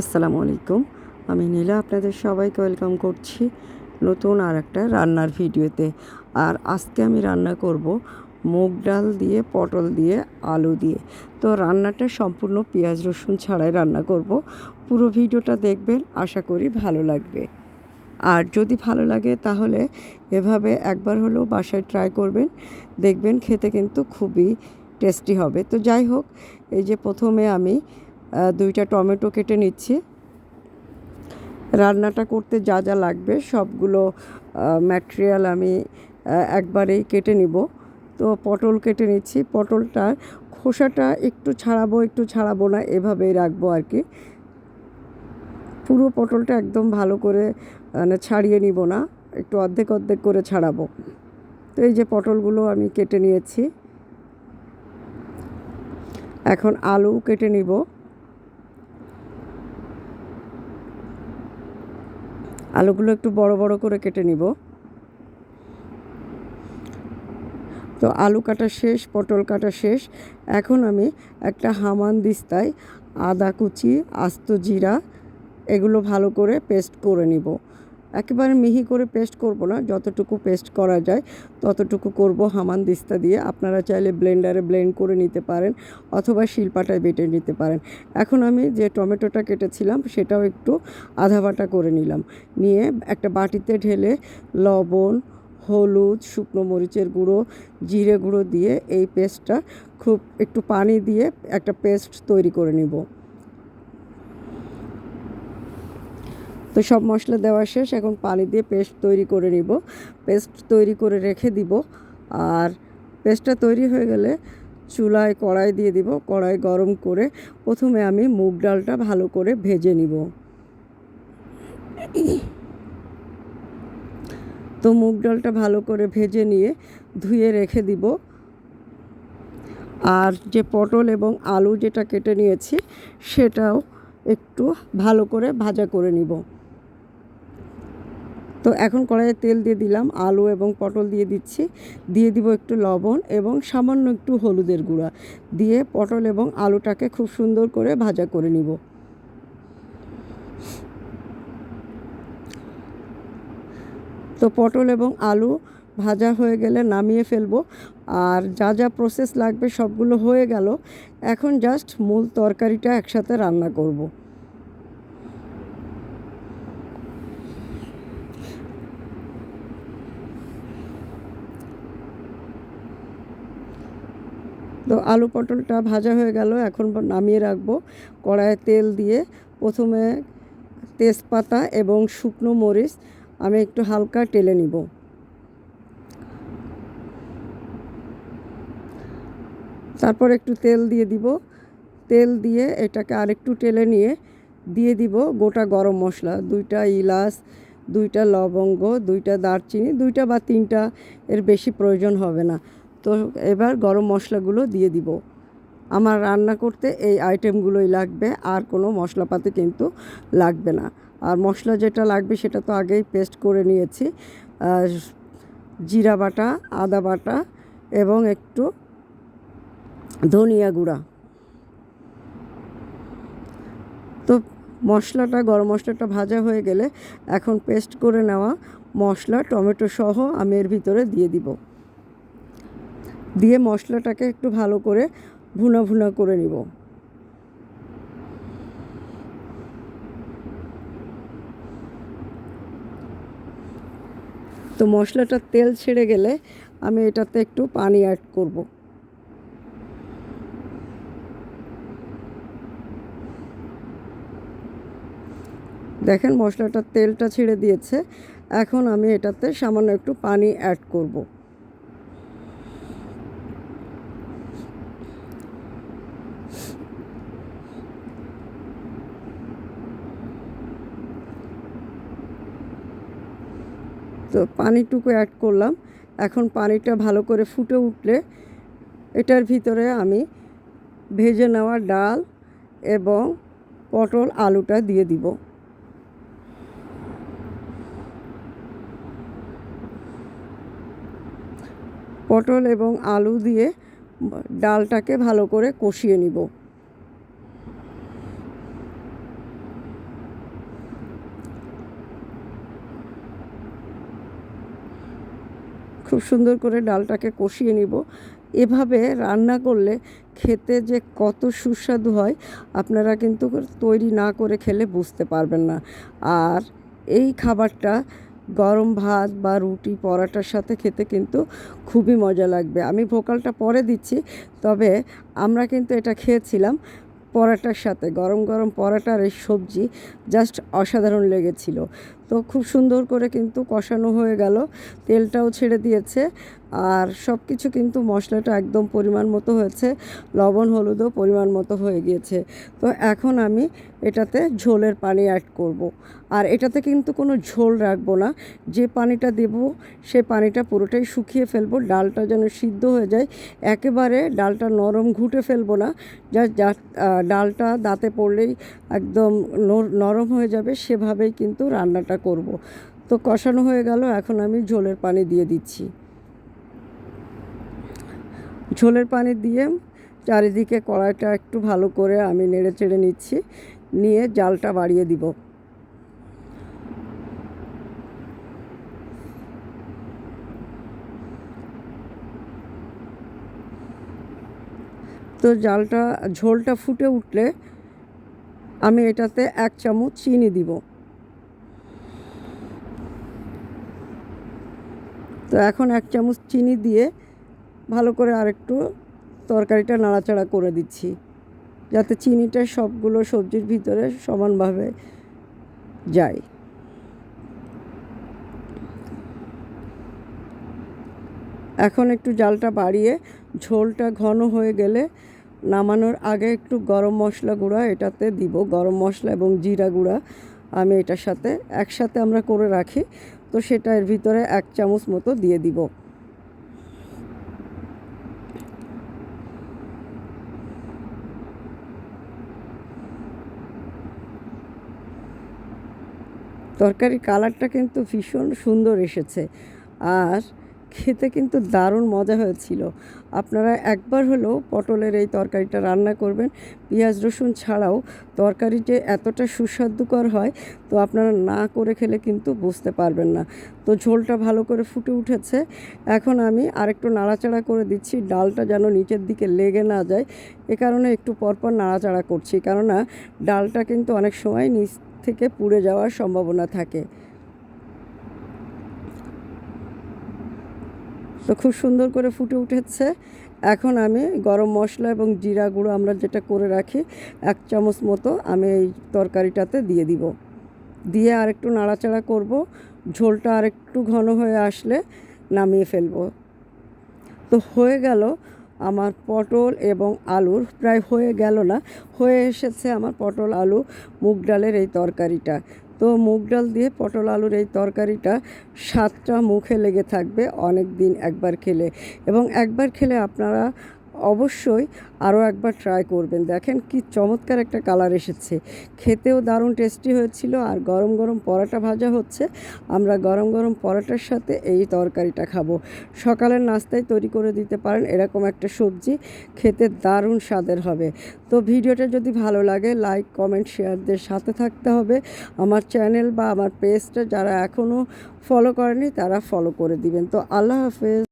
আসসালামু আলাইকুম। আমি নীলা, আপনাদের সবাইকে ওয়েলকাম করছি নতুন আর একটা রান্নার ভিডিওতে। আর আজকে আমি রান্না করব মুগ ডাল দিয়ে, পটল দিয়ে, আলু দিয়ে। তো রান্নাটা সম্পূর্ণ পেঁয়াজ, রসুন ছাড়াই রান্না করব। পুরো ভিডিওটা দেখবেন, আশা করি ভালো লাগবে। আর যদি ভালো লাগে তাহলে এভাবে একবার হলেও বাসায় ট্রাই করবেন। দেখবেন খেতে কিন্তু খুবই টেস্টি হবে। তো যাই হোক, এই যে প্রথমে আমি দুইটা টমেটো কেটে নিচ্ছি। রান্নাটা করতে যা যা লাগবে, সবগুলো ম্যাটেরিয়াল আমি একবারেই কেটে নিব। তো পটল কেটে নিচ্ছি। পটলটার খোসাটা একটু ছাড়াবো একটু ছাড়াবো না, এভাবেই রাখব আর কি। পুরো পটলটা একদম ভালো করে মানে ছাড়িয়ে নিব না, একটু অর্ধেক অর্ধেক করে ছাড়াবো। তো এই যে পটলগুলো আমি কেটে নিয়েছি। এখন আলু কেটে নিব। আলুগুলো একটু বড় বড় করে কেটে নিব। তো আলু কাটা শেষ, পটল কাটা শেষ। এখন আমি একটা হামান দিস্তায় আদা কুচি, আস্ত জিরা, এগুলো ভালো করে পেস্ট করে নিব। একেবারে মিহি করে পেস্ট করব না, যতটুকু পেস্ট করা যায় ততটুকু করব হামান দিস্তা দিয়ে। আপনারা চাইলে ব্লেন্ডারে ব্লেন্ড করে নিতে পারেন অথবা শিলপাটায় বেটে নিতে পারেন। এখন আমি যে টমেটোটা কেটেছিলাম সেটাও একটু আধা বাটা করে নিলাম। নিয়ে একটা বাটিতে ঢেলে লবণ, হলুদ, শুকনো মরিচের গুঁড়ো, জিরে গুঁড়ো দিয়ে এই পেস্টটা খুব একটু পানি দিয়ে একটা পেস্ট তৈরি করে নিব। তো সব মশলা দেওয়া শেষ, এখন পানি দিয়ে পেস্ট তৈরি করে নিব। পেস্ট তৈরি করে রেখে দিব। আর পেস্টটা তৈরি হয়ে গেলে চুলায় কড়াই দিয়ে দিব। কড়াই গরম করে প্রথমে আমি মুগ ডালটা ভালো করে ভেজে নিব। তো মুগ ডালটা ভালো করে ভেজে নিয়ে ধুয়ে রেখে দিব। আর যে পটল এবং আলু যেটা কেটে নিয়েছি, সেটাও একটু ভালো করে ভাজা করে নিব। তো এখন কড়াইয়ে তেল দিয়ে দিলাম, আলু এবং পটল দিয়ে দিচ্ছি। দিয়ে দিব একটু লবণ এবং সামান্য একটু হলুদের গুঁড়া। দিয়ে পটল এবং আলুটাকে খুব সুন্দর করে ভাজা করে নিব। তো পটল এবং আলু ভাজা হয়ে গেলে নামিয়ে ফেলব। আর যা যা প্রসেস লাগবে সবগুলো হয়ে গেল। এখন জাস্ট মূল তরকারিটা একসাথে রান্না করব। তো আলু পটলটা ভাজা হয়ে গেল, এখন নামিয়ে রাখব। কড়াইয়ে তেল দিয়ে প্রথমে তেজপাতা এবং শুকনো মরিচ আমি একটু হালকা টেলে নিব। তারপর একটু তেল দিয়ে দিব। তেল দিয়ে এটাকে আরেকটু টেলে নিয়ে দিয়ে দিব গোটা গরম মশলা, দুইটা ইলাচ, দুইটা লবঙ্গ, দুইটা দারচিনি, দুইটা বা তিনটা, এর বেশি প্রয়োজন হবে না। তো এবার গরম মশলাগুলো দিয়ে দিব। আমার রান্না করতে এই আইটেমগুলোই লাগবে, আর কোনো মশলাপাতি কিন্তু লাগবে না। আর মশলা যেটা লাগবে সেটা তো আগেই পেস্ট করে নিয়েছি। জিরা বাটা, আদা বাটা এবং একটু ধনিয়া গুঁড়া। তো মশলাটা, গরম মশলাটা ভাজা হয়ে গেলে এখন পেস্ট করে নেওয়া মশলা, টমেটো সহ আমি এর ভিতরে দিয়ে দিব। দিয়ে মশলাটাকে একটু ভালো করে ভুনা ভুনা করে নিব। তো মশলাটা তেল ছেড়ে গেলে আমি এটাতে একটু পানি অ্যাড করব। দেখেন মশলাটা তেলটা ছেড়ে দিয়েছে, এখন আমি এটাতে সামান্য একটু পানি অ্যাড করব। তো পানিটুকু অ্যাড করলাম। এখন পানিটা ভালো করে ফুটে উঠলে এটার ভিতরে আমি ভেজে নেওয়া ডাল এবং পটল আলুটা দিয়ে দিব। পটল এবং আলু দিয়ে ডালটাকে ভালো করে কষিয়ে নিব। খুব সুন্দর করে ডালটাকে কষিয়ে নিব। এভাবে রান্না করলে খেতে যে কত সুস্বাদু হয়, আপনারা কিন্তু তৈরি না করে খেলে বুঝতে পারবেন না। আর এই খাবারটা গরম ভাত বা রুটি, পরাটার সাথে খেতে কিন্তু খুবই মজা লাগবে। আমি ভোকালটা পরে দিচ্ছি, তবে আমরা কিন্তু এটা খেয়েছিলাম। পরাটার সাথে, গরম গরম পরাটার এই সবজি জাস্ট অসাধারণ লেগেছিল। তো খুব সুন্দর করে কিন্তু কষানো হয়ে গেল, তেলটাও ছেড়ে দিয়েছে। আর সব কিছু কিন্তু মশলাটা একদম পরিমাণ মতো হয়েছে, লবণ, হলুদও পরিমাণ মতো হয়ে গিয়েছে তো এখন আমি এটাতে ঝোলের পানি অ্যাড করব। আর এটাতে কিন্তু কোনো ঝোল রাখব না, যে পানিটা দেব সে পানিটা পুরোটাই শুকিয়ে ফেলব, ডালটা যেন সিদ্ধ হয়ে যায় একেবারে ডালটা নরম ঘুটে ফেলব না যা ডালটা দাঁতে পড়লেই একদম নরম হয়ে যাবে, সেভাবেই কিন্তু রান্নাটা করব। তো কষানো হয়ে গেল, এখন আমি ঝোলের পানি দিয়ে দিচ্ছি ঝোলের পানি দিয়ে চারিদিকে কড়াইটা একটু ভালো করে আমি নেড়ে চেড়ে নিচ্ছি, নিয়ে জালটা বাড়িয়ে দিব। তো জালটা, ঝোলটা ফুটে উঠলে আমি এটাতে এক চামচ চিনি দিব। তো এখন এক চামচ চিনি দিয়ে ভালো করে আরেকটু তরকারিটা নাড়াচাড়া করে দিচ্ছি। যাতে চিনিটা সবগুলো সবজির ভিতরে সমানভাবে যায়। এখন একটু জালটা বাড়িয়ে ঝোলটা ঘন হয়ে গেলে নামানোর আগে একটু গরম মশলা গুঁড়া এটাতে দিব। গরম মশলা এবং জিরা গুঁড়া আমি এটার সাথে একসাথে আমরা করে রাখি। তো সেটা এর ভিতরে এক চামচ মতো দিয়ে দিব। তরকারি কালারটা কিন্তু ভীষণ সুন্দর এসেছে। আর খেতে কিন্তু দারুণ মজা হয়েছিল। আপনারা একবার হলেও পটলের এই তরকারিটা রান্না করবেন। পেঁয়াজ, রসুন ছাড়াও তরকারি যে এতটা সুস্বাদুকর হয়, তো আপনারা না করে খেলে কিন্তু বুঝতে পারবেন না। তো ঝোলটা ভালো করে ফুটে উঠেছে। এখন আমি আরেকটু নাড়াচাড়া করে দিচ্ছি। ডালটা যেন নিচের দিকে লেগে না যায়। এ কারণে একটু পরপর নাড়াচাড়া করছি। কেননা ডালটা কিন্তু অনেক সময় নিচ থেকে পুড়ে যাওয়ার সম্ভাবনা থাকে। তো খুব সুন্দর করে ফুটে উঠেছে। এখন আমি গরম মশলা এবং জিরা গুঁড়ো আমরা যেটা করে রাখি, এক চামচ মতো আমি এই তরকারিটাতে দিয়ে দিব। দিয়ে আরেকটু নাড়াচাড়া করব, ঝোলটা আরেকটু ঘন হয়ে আসলে নামিয়ে ফেলব। তো হয়ে গেল আমার পটল এবং আলুর, প্রায় হয়ে গেল না, হয়ে এসেছে আমার পটল, আলু, মুগ ডালের এই তরকারিটা। তো মুগ ডাল দিয়ে পটল আলুর এই তরকারিটা স্বাদটা মুখে লেগে থাকবে অনেক দিন একবার খেলে। এবং একবার খেলে আপনারা অবশ্যই আরও একবার ট্রাই করবেন। দেখেন কি চমৎকার একটা কালার এসেছে। খেতেও দারুণ টেস্টি হয়েছিল আর গরম গরম পরাটা ভাজা হচ্ছে। আমরা গরম গরম পরাটার সাথে এই তরকারিটা খাব। সকালের নাস্তায় তৈরি করে দিতে পারেন এরকম একটা সবজি। খেতে দারুণ স্বাদের হবে। তো ভিডিওটা যদি ভালো লাগে লাইক কমেন্ট শেয়ারদের সাথে থাকতে হবে। আমার চ্যানেল বা আমার পেজটা যারা এখনও ফলো করেনি, তারা ফলো করে দিবেন। তো আল্লাহ হাফেজ।